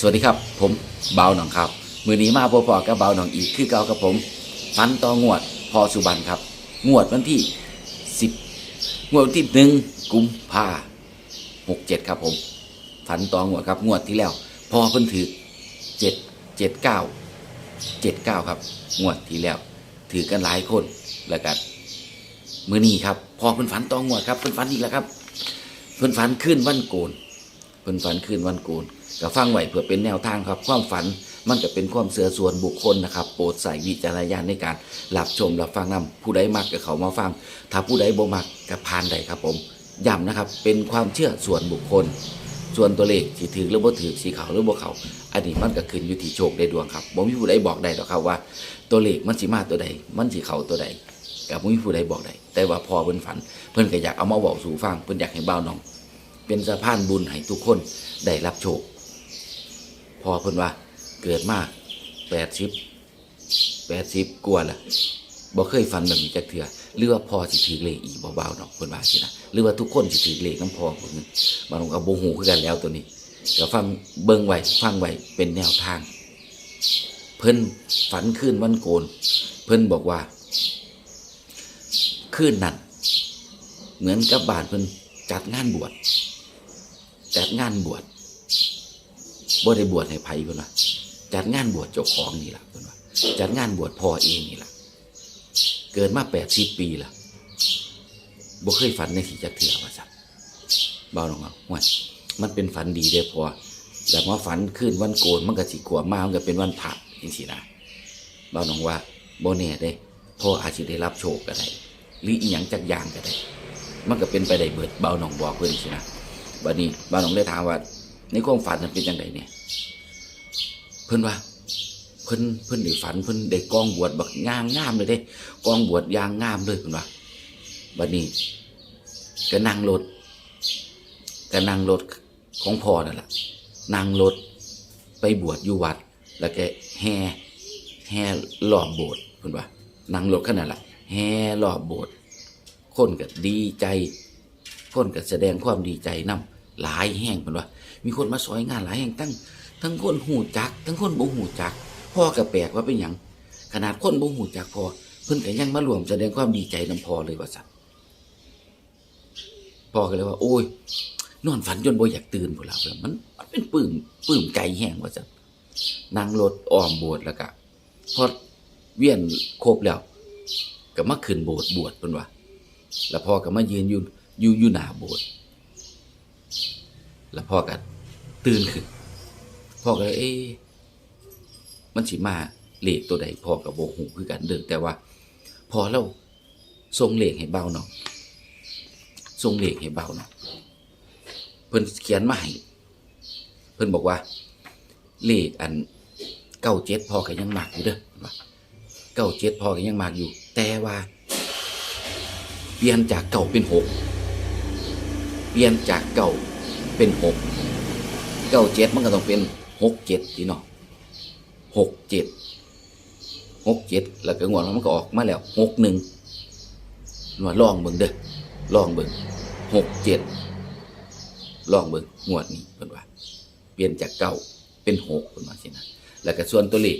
สวัสดีครับ ผมเบาหนองครับ มือนี้มาพบๆกับเบาหนองอีกคือเก่ากับผมฟันต่องวดพอสุบันครับ งวดวันที่สิบงวดวันที่หนึ่งกุมภาหกเจ็ดครับผมฟันต่องวดครับ งวดที่แล้ว พอเพิ่นถือเจ็ดเจ็ดเก้าเจ็ดเก้าครับ งวดที่แล้ว ถือกันหลายคนแล้วกันมือนี้ครับ พอเพิ่นฝันต่องวดครับเพิ่นฝันอีกแล้วครับ เพิ่นฝันขึ้นวันโกนเพิ่นฝันคืนวันโกน ก็ฟังไว้เพื่อเป็นแนวทางครับ ความฝันมันก็เป็นความเสื่อส่วนบุคคลนะครับ โปรดใส่วิจารณญาณในการรับชมรับฟังนำผู้ใดมักก็เขามาฟัง ถ้าผู้ใดบ่มักก็ผ่านได้ครับผมย้ำนะครับ เป็นความเชื่อส่วนบุคคล ส่วนตัวเลขสิถือหรือบ่ถือสีขาวหรือบ่เขาอันนี้มันก็ขึ้นอยู่ที่โชคได้ดวงครับบ่มีผู้ใดบอกได้หรอกครับว่า ตัวเลขมันสิมาตัวใด มันสิเข้าตัวใดก็บ่มีผู้ใดบอกได้แต่ว่าพอเพิ่นฝัน เพิ่นก็อยากเอามาเว้าสู่ฟังเพิ่นอยากให้เบ้าน้อง เป็นสะพานบุญให้ทุกคนได้รับโชค พอเพิ่นว่า เกิดมาแปดสิบแปดสิบกว่าละบ่เคยฝันแบบนี้จักเถื่อหรือว่าพอสิถือเลขอีกเบาๆเนาะเพิ่นว่าสินะหรือว่าทุกคนสิถือเลขน้ำพอเพิ่นบางคนก็บ่ฮู้คือกันแล้วตัวนี้ก็ฟังเบิ่งไว้ฟังไว้เป็นแนวทาง เพิ่นฝันคืนวันโกน เพิ่นบอกว่าคืนนั้นเหมือนกับบานเพิ่นจัดงานบวชจัดงานบวช บ่ได้บวชให้ไผเพิ่นว่าจัดงานบวชเจ้าของนี่ล่ะเพิ่นว่าจัดงานบวชพ่อเองนี่ล่ะเกิดมาแปดสิบปีล่ะบ่เคยฝันในที่จะเถื่อว่าซั่นเบาลงเอาห่วยมันเป็นฝันดีเด้พอแต่ว่าฝันขึ้นวันโกนมันก็สิกลัวมามันก็เป็นวันพระจังซี่นะเบาลงว่าบ่แน่เด้พ่ออาจสิได้รับโชคก็ได้หรืออีหยังจักอย่างก็ได้ มันก็เป็นไปได้เบิดเบาหนองบอกเพิ่นสินะบัดนี้เบาหนองได้ถามว่า ในความฝันมันเป็นจังไดเนี่ย เพิ่นว่าเพิ่นเพิ่นได้ฝันเพิ่นได้กองบวชบักงามงามเลยเด้กองบวชยางงามเลยเพิ่นว่าบัดนี้ก็นั่งรถก็นั่งรถของพ่อนั่นแหละนั่งรถไปบวชอยู่วัด แล้วก็แห่แห่รอบโบสถ์เพิ่นว่านั่งรถขนาดละแห่รอบโบสถ์คนก็ดีใจ คนก็แสดงความดีใจนํหลายแห่งเพิ่นว่า มีคนมาซอยงานหลายแห่งทั้งทั้งคนหูจัก ทั้งคนบ่หูจัก พ่อก็แปลกว่าเป็นหยังขนาดคนบ่หูจักพอเพิ่นก็ยังมารวมแสดงความดีใจนํพ่อเลยว่าซั่นพ่อก็เลยว่า โอ้ย นอนฝันจนบ่อยากตื่นพุ่นล่ะเพิ่นมันมันเป็นปื้มปื้มใจแห้งว่าซั่นนั่งรถอ้อมโบสถ์แล้วก็พอเวียนครบแล้ว ก็มาขึ้นโบสถ์บวชเพิ่นว่าแล้วพ่อก็มายืนอยู่อยู่อยู่หน้าโบสถ์แล้วพ่อก็ ตื่นขึ้นพ่อก็เลยเอ๊มันสิมาเลขตัวใดพ่อกับโบหูคือกันเด้อแต่ว่า พอเราส่งเลขให้เบาเนาะส่งเลขให้เบาเนาะเพิ่นเขียนมาให้เพิ่นบอกว่าเลขอันเก้าเจ็ดพ่อก็ยังมากอยู่เด้อเก้าเจ็ดพ่อก็ยังมากอยู่ แต่ว่า เปลี่ยนจากเก่าเป็นหกเปลี่ยนจากเก่าเป็นหก เก้าเจ็ดมันก็ต้องเป็นหกเจ็ดทีเนาะหกเจ็ดหกเจ็ดแล้วก็งวดมันก็ออกมาแล้วหกหนึ่งหน่วยลองเบิ่งเด้อลองเบิ่งหกเจ็ดลองเบิ่งงวดนี้เพิ่นว่า เปลี่ยนจากเก้าเป็นหกเพิ่นว่าสินะแล้วก็ส่วนตัวเลข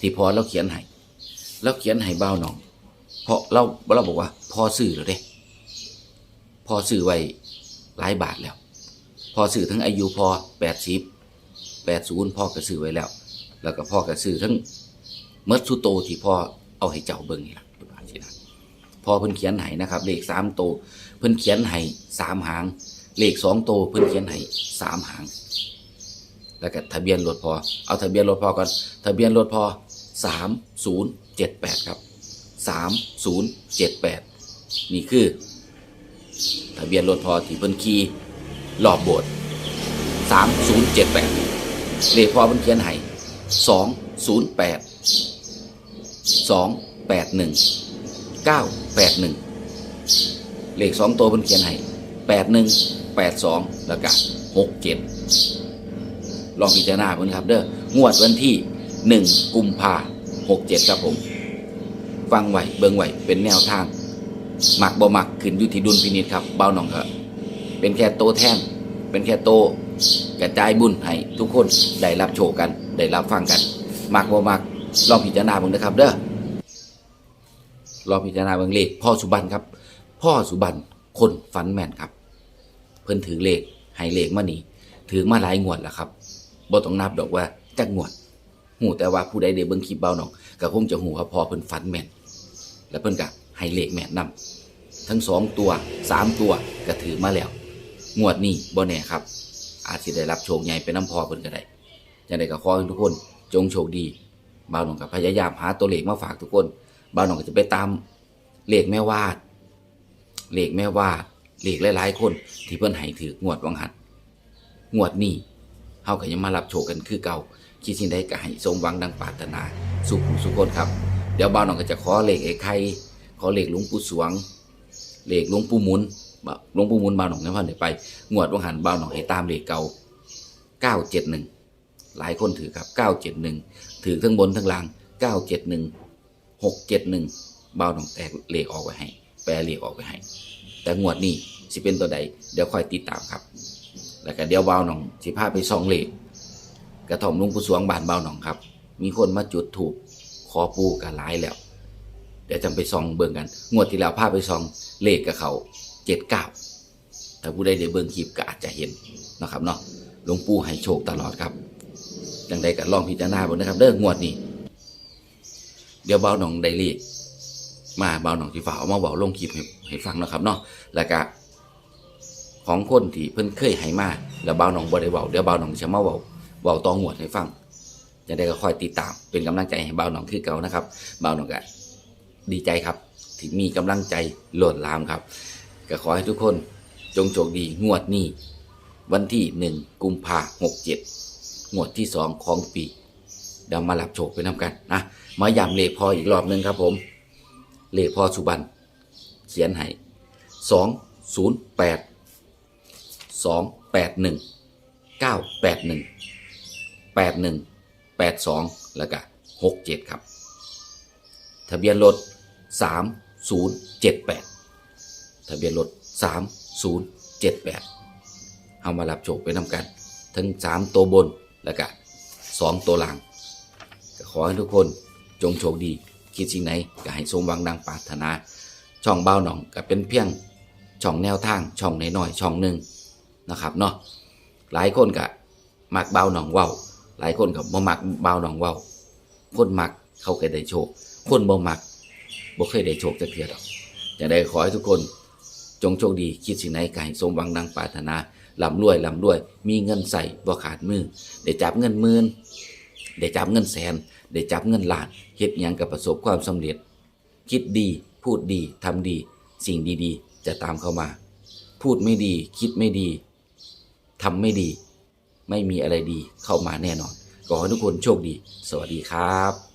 ที่พอเราเขียนให้เราเขียนให้เบ้าหนอง เพราะเราเราบอกว่า พอซื้อแล้วเด้พอซื้อไว้หลายบาทแล้ว พอซื้อทั้งอายุพอแปดสิบแปดศูนย์พ่อก็ซื้อไว้แล้ว แล้วก็พ่อก็ซื้อทั้งเมดสุโตที่พ่อเอาให้เจ้าเบิ่งนี่ละเพิ่นว่าสินะพอเพิ่นเขียนให้นะครับ เลขสามโตเพิ่นเขียนให้สามหาง เลขสองโตเพิ่นเขียนให้สามหาง แล้วก็ทะเบียนรถพอเอาทะเบียนรถพอก่อนทะเบียนรถพอสามศูนย์เจ็ดแปดครับสามศูนย์เจ็ดแปดนี่คือ ทะเบียนรถพอที่เพิ่นขี่ รอบโบสถ์สามศูนย์เจ็ดแปดเลขพอเพิ่นเขียนให้สองศูนย์แปดสองแปดหนึ่งเก้าแปดหนึ่งเลขสองตัวเพิ่นเขียนให้แปดหนึ่งแปดสองแล้วก็หกเจ็ดลองพิจารณาเพิ่อนครับ เด้องวดวันที่หนึ่งกุมภาหกเจ็ดครับผม ฟังไหวเบิ่งไหวเป็นแนวทางหมักบ่มักขึ้นยู่ที่ดุลพินิจครับเบ้าหนองครับ เป็นแค่โตแท่นเป็นแค่โตกระจายบุญให้ทุกคนได้รับโชคกัน ได้รับฟังกันมักบ่มักลองพิจารณาเบิ่งนะครับ เด้อลองพิจารณาเบิ่งเลขพ่อสุบันครับ พ่อสุบันคนฝันแม่นครับ เพิ่นถือเลขให้เลขมานี่ถือมาหลายงวดแล้วครับบ่ต้องนับดอกว่าจักงวดหูแต่ว่าผู้ใดได้เบิ่งคลิปเบาหนองก็คงจะหูว่าพ่อเพิ่นฝันแม่นแล้วเพิ่นก็ให้เลขแม่นนํทั้งสองตัวสามตัวก็ถือมาแล้ว งวดนี้บ่แน่ครับ อาจสิได้รับโชคใหญ่เป็นน้ำพอเพิ่นก็ได้จังไดก็ขอให้ทุกคนจงโชคดีบ่าวหนองก็พยายามหาตัวเลขมาฝากทุกคนบ่าวหนองก็จะไปตามเลขแม่วาดเลขแม่วาดเลขหลายๆ คนที่เพิ่นให้ถืองวดวังหันงวดนี้เฮาก็ยังมารับโชคกันคือเก่าคิดสิ่งใดก็ให้สมหวังดังปรารถนา สุขสุขคนครับ เดี๋ยวบ่าวหนองก็จะขอเลขไอ้ไข่ขอเลขหลวงปู่สวง เลขหลวงปู่หมุน หลวงปู่มุนบ่าวหนองยังพันได้ไปงวดวังหันบ่าวหนองให้ตามเลขเก่า971หนึ่งหลายคนถือครับ971ถือทั้งบนทั้งล่าง971 671บ่าวหนองแตกเลขออกไว้ให้ แปลเลขออกไว้ให้ แต่งวดนี้สิเป็นตัวใดเดี๋ยวค่อยติดตามครับ แล้วก็เดี๋ยวบ่าวหนองสิพาไปสองเลขกระถ่อมลุงปู่สวงบานบ่าวหนองครับ มีคนมาจุดถูกขอปูกันหลายแล้ว เดี๋ยวจำไปส่องเบิ่งกัน งวดที่แล้วพาไปส่องเลขกับเขา เจ็ดเก้าถ้าผู้ใดได้เบิ่งคลิปก็อาจจะเห็นนะครับเนาะหลวงปู่ให้โชคตลอดครับจังใดก็ลองพิจารณาเบิ่งนะครับเด้องวดนี้ เดี๋ยวเบาหนองได้เลขมาเบาหนองที่ฝ่าเอามาบอกลงคลิปให้ให้ฟังนะครับเนาะแล้วก็ของคนที่เพิ่นเคยให้มาแล้วเบาหนองบ่ได้เว้าเดี๋ยวเบาหนองจะมาเว้าเว้าตองวดให้ฟังจะได้ก็คอยติดตามเป็นกำลังใจให้เบาหนองคือเก่านะครับเบาหนองก็ดีใจครับที่มีกำลังใจโหลดลามครับ ก็ขอให้ทุกคนจงโชคดีงวดนี้ วันที่หนึ่งกุมภาหกเจ็ดงวดที่สองของปีเดี๋ยวมาหลับโชคไปน้ำกันนะมาย้ำเลขพออีกรอบหนึ่งครับผม เลขพอสุบันเขียนให้สองศูนย์แปดสองแปดหนึ่งเก้าแปดหนึ่งแปดหนึ่งแปดสองแล้วก็หกเจ็ดครับ ทะเบียนรถสามศูนย์เจ็ดแปด ทะเบียนรถสามศูนย์เจ็ดแปดเอามารับโชคไปนำกัน ทั้งสามตัวบนแล้วก็สองตัวหลังขอให้ทุกคนจงโชคดี คิดสิ่งไหนก็ให้สมหวังดังปรารถนา ช่องเบ้าหนองก็เป็นเพียงช่องแนวทางช่องน้อยๆช่องหนึ่งนะครับเนาะหลายคนก็มักเบ้าหนองเว้า หลายคนกับบ่มักเบาหนองเว้า คนมักเขาเคยได้โชค คนบ่มักบ่เคยได้โชคจักเทื่อดอกจะได้ขอให้ทุกคน จงโชคดีคิดสิ่งไหนก็ให้สมหวังดังปรารถนาลำรวยลำรวย มีเงินใส่บ่ขาดมือได้จับเงินหมื่นได้จับเงินแสนได้จับเงินล้านเฮ็ดยังก็ประสบความสำเร็จ คิดดีพูดดีทำดี สิ่งดีๆ จะตามเข้ามา พูดไม่ดีคิดไม่ดีทำไม่ดี ไม่มีอะไรดีเข้ามาแน่นอนขอให้ทุกคนโชคดี สวัสดีครับ